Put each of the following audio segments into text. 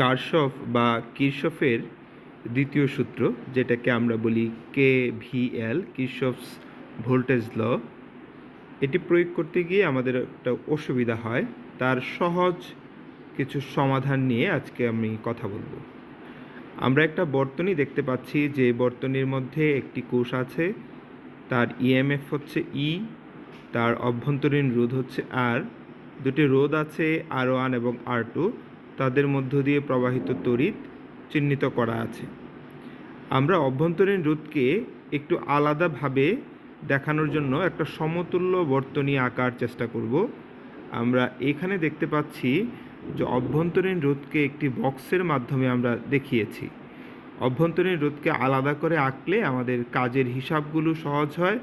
কারশফ বা কিরশফের দ্বিতীয় সূত্র, যেটাকে আমরা বলি K V L কিরশফস voltage law, এটি প্রয়োগ করতে গিয়ে আমাদের একটা অসুবিধা হয়। তার সহজ কিছু সমাধান নিয়ে আজকে আমি কথা বলব। আমরা একটা বর্তনী দেখতে পাচ্ছি, যে বর্তনীর মধ্যে একটি কোষ আছে। তার ইএমএফ হচ্ছে ই তার অভ্যন্তরীণ রোধ হচ্ছে আর দুটি রোধ আছে আর ওয়ান এবং আর টু তাদের মধ্য দিয়ে প্রবাহিত তড়িৎ চিহ্নিত করা আছে। আমরা অভ্যন্তরীণ রোধকে একটু আলাদাভাবে দেখানোর জন্য একটা সমতুল্য বর্তনী আঁকার চেষ্টা করব। আমরা এখানে দেখতে পাচ্ছি যে অভ্যন্তরীণ রোধকে একটি বক্সের মাধ্যমে আমরা দেখিয়েছি। অভ্যন্তরীণ রোধকে আলাদা করে আঁকলে আমাদের কাজের হিসাবগুলো সহজ হয়,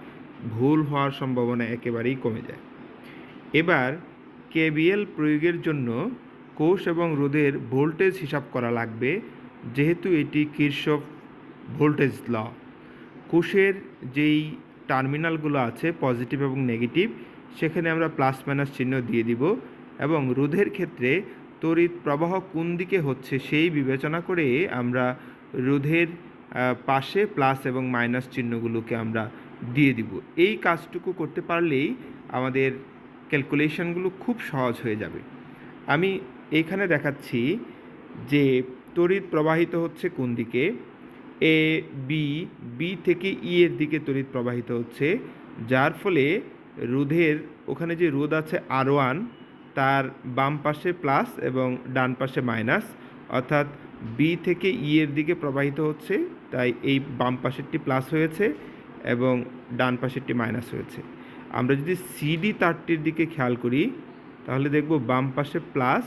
ভুল হওয়ার সম্ভাবনা একেবারেই কমে যায়। এবার কেবিএল প্রয়োগের জন্য কোষ এবং রোধের ভোল্টেজ হিসাব করা লাগবে, যেহেতু এটি কিরশফ ভোল্টেজ ল। কোষের যেই টার্মিনালগুলো আছে, পজিটিভ এবং নেগেটিভ, সেখানে আমরা প্লাস মাইনাস চিহ্ন দিয়ে দিব এবং রোধের ক্ষেত্রে তড়িৎ প্রবাহ কোন দিকে হচ্ছে সেই বিবেচনা করে আমরা রোধের পাশে প্লাস এবং মাইনাস চিহ্নগুলোকে আমরা দিয়ে দিব। এই কাজটুকু করতে পারলেই আমাদের ক্যালকুলেশনগুলো খুব সহজ হয়ে যাবে। আমি এইখানে দেখাচ্ছি যে তড়িৎ প্রবাহিত হচ্ছে কোন দিকে? এ বি বি থেকে ই এর দিকে তড়িৎ প্রবাহিত হচ্ছে, যার ফলে রোধের ওখানে যে রোধ আছে আর ওয়ান তার বাম পাশে প্লাস এবং ডান পাশে মাইনাস অর্থাৎ বি থেকে ই এর দিকে প্রবাহিত হচ্ছে, তাই এই বাম পাশেরটি প্লাস হয়েছে এবং ডান পাশেরটি মাইনাস হয়েছে। আমরা যদি সিডি তারটির দিকে খেয়াল করি, তাহলে দেখব বাম পাশে প্লাস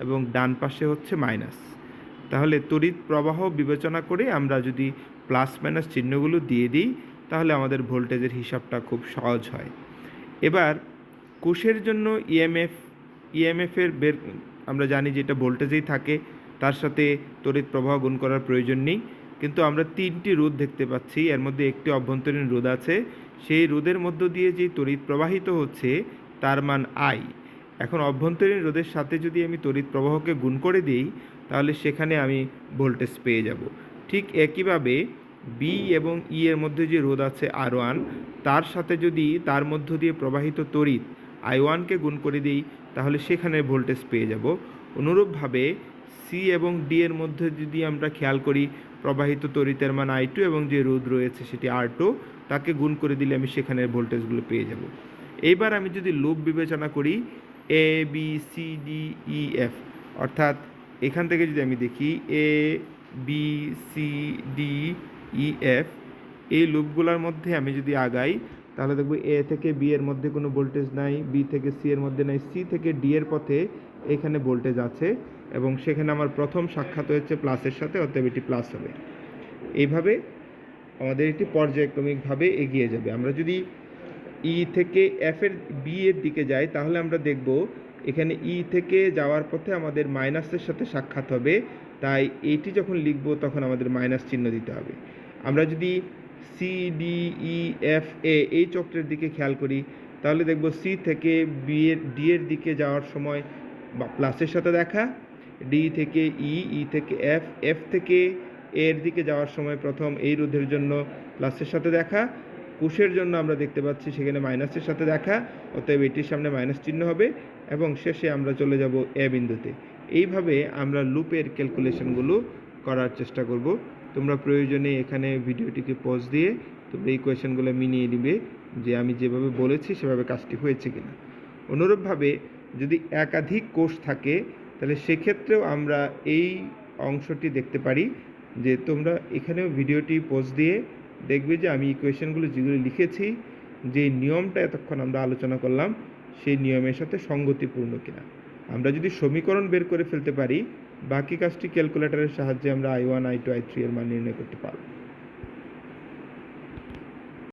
এবং ডান পাশে হচ্ছে মাইনাস। তাহলে তড়িৎ প্রবাহ বিবেচনা করে আমরা যদি প্লাস মাইনাস চিহ্নগুলো দিয়ে দিই, তাহলে আমাদের ভোল্টেজের হিসাবটা খুব সহজ হয়। এবার কোষের জন্য E ইএমএফ ইএমএফের বের, আমরা জানি যে এটা ভোল্টেজেই থাকে, তার সাথে তড়িৎ প্রবাহ গুণ করার প্রয়োজন নেই। কিন্তু আমরা তিনটি রোদ দেখতে পাচ্ছি, এর মধ্যে একটি অভ্যন্তরীণ রোদ আছে। সেই রোদের মধ্য দিয়ে যে তড়িৎ প্রবাহিত হচ্ছে, তার মান আই এখন অভ্যন্তরীণ রোধের সাথে যদি আমি তড়িৎ প্রবাহকে গুণ করে দিই, তাহলে সেখানে আমি ভোল্টেজ পেয়ে যাব। ঠিক একইভাবে বি এবং ই এর মধ্যে যে রোধ আছে আর ওয়ান তার সাথে যদি তার মধ্য দিয়ে প্রবাহিত তড়িৎ আই ওয়ানকে গুণ করে দিই, তাহলে সেখানে ভোল্টেজ পেয়ে যাব। অনুরূপভাবে সি এবং ডি এর মধ্যে যদি আমরা খেয়াল করি, প্রবাহিত তড়িতের মান আই টু এবং যে রোধ রয়েছে সেটি আর টু তাকে গুণ করে দিলে আমি সেখানে ভোল্টেজগুলো পেয়ে যাব। এইবার আমি যদি লুপ বিবেচনা করি A B C D E F অর্থাৎ এখান থেকে যদি আমি দেখি A B C D E F এই লুপগুলোর মধ্যে আমি যদি আগাই, তাহলে দেখব এ থেকে বি এর মধ্যে কোনো ভোল্টেজ নাই বি থেকে সি এর মধ্যে নাই সি থেকে ডি এর পথে এখানে ভোল্টেজ আছে এবং সেখানে আমার প্রথম সাক্ষাৎ হয়েছে প্লাসের সাথে, অতএব এটি প্লাস হবে। এইভাবে আমাদের এটি পর্যায়ক্রমিকভাবে এগিয়ে যাবে। আমরা যদি ই থেকে এফ এর বি এর দিকে যাই তাহলে আমরা দেখব এখানে ই থেকে যাওয়ার পথে আমাদের মাইনাসের সাথে সাক্ষাৎ হবে, তাই এটি যখন লিখব তখন আমাদের মাইনাস চিহ্ন দিতে হবে। আমরা যদি C D E F A এই চক্রের দিকে খেয়াল করি, তাহলে দেখব সি থেকে বি এর ডি এর দিকে যাওয়ার সময় বা প্লাসের সাথে দেখা ডি থেকে ই ই থেকে এফ এফ থেকে এর দিকে যাওয়ার সময় প্রথম এই রোধের জন্য প্লাসের সাথে দেখা কুশের জন্য আমরা দেখতে পাচ্ছি সেখানে মাইনাসের সাথে দেখা, অতএব এটির সামনে মাইনাস চিহ্ন হবে এবং শেষে আমরা চলে যাব এ বিন্দুতে। এইভাবে আমরা লুপের ক্যালকুলেশনগুলো করার চেষ্টা করব। তোমরা প্রয়োজনে এখানে ভিডিওটিকে পজ দিয়ে তোমরা এই কোয়েশনগুলো মিনিয়ে নিবে যে আমি যেভাবে বলেছি সেভাবে কাজটি হয়েছে কিনা। অনুরূপভাবে যদি একাধিক কোষ থাকে, তাহলে সেক্ষেত্রেও আমরা এই অংশটি দেখতে পারি যে তোমরা এখানেও ভিডিওটি পোস্ট দিয়ে দেখবে যে আমি ইকুয়েশনগুলো যেগুলো লিখেছি, যে নিয়মটা এতক্ষণ আমরা আলোচনা করলাম, সেই নিয়মের সাথে সঙ্গতিপূর্ণ কিনা। আমরা যদি সমীকরণ বের করে ফেলতে পারি, বাকি কাজটি ক্যালকুলেটরের সাহায্যে আমরা I one I two I three এর মান নির্ণয় করতে পারব।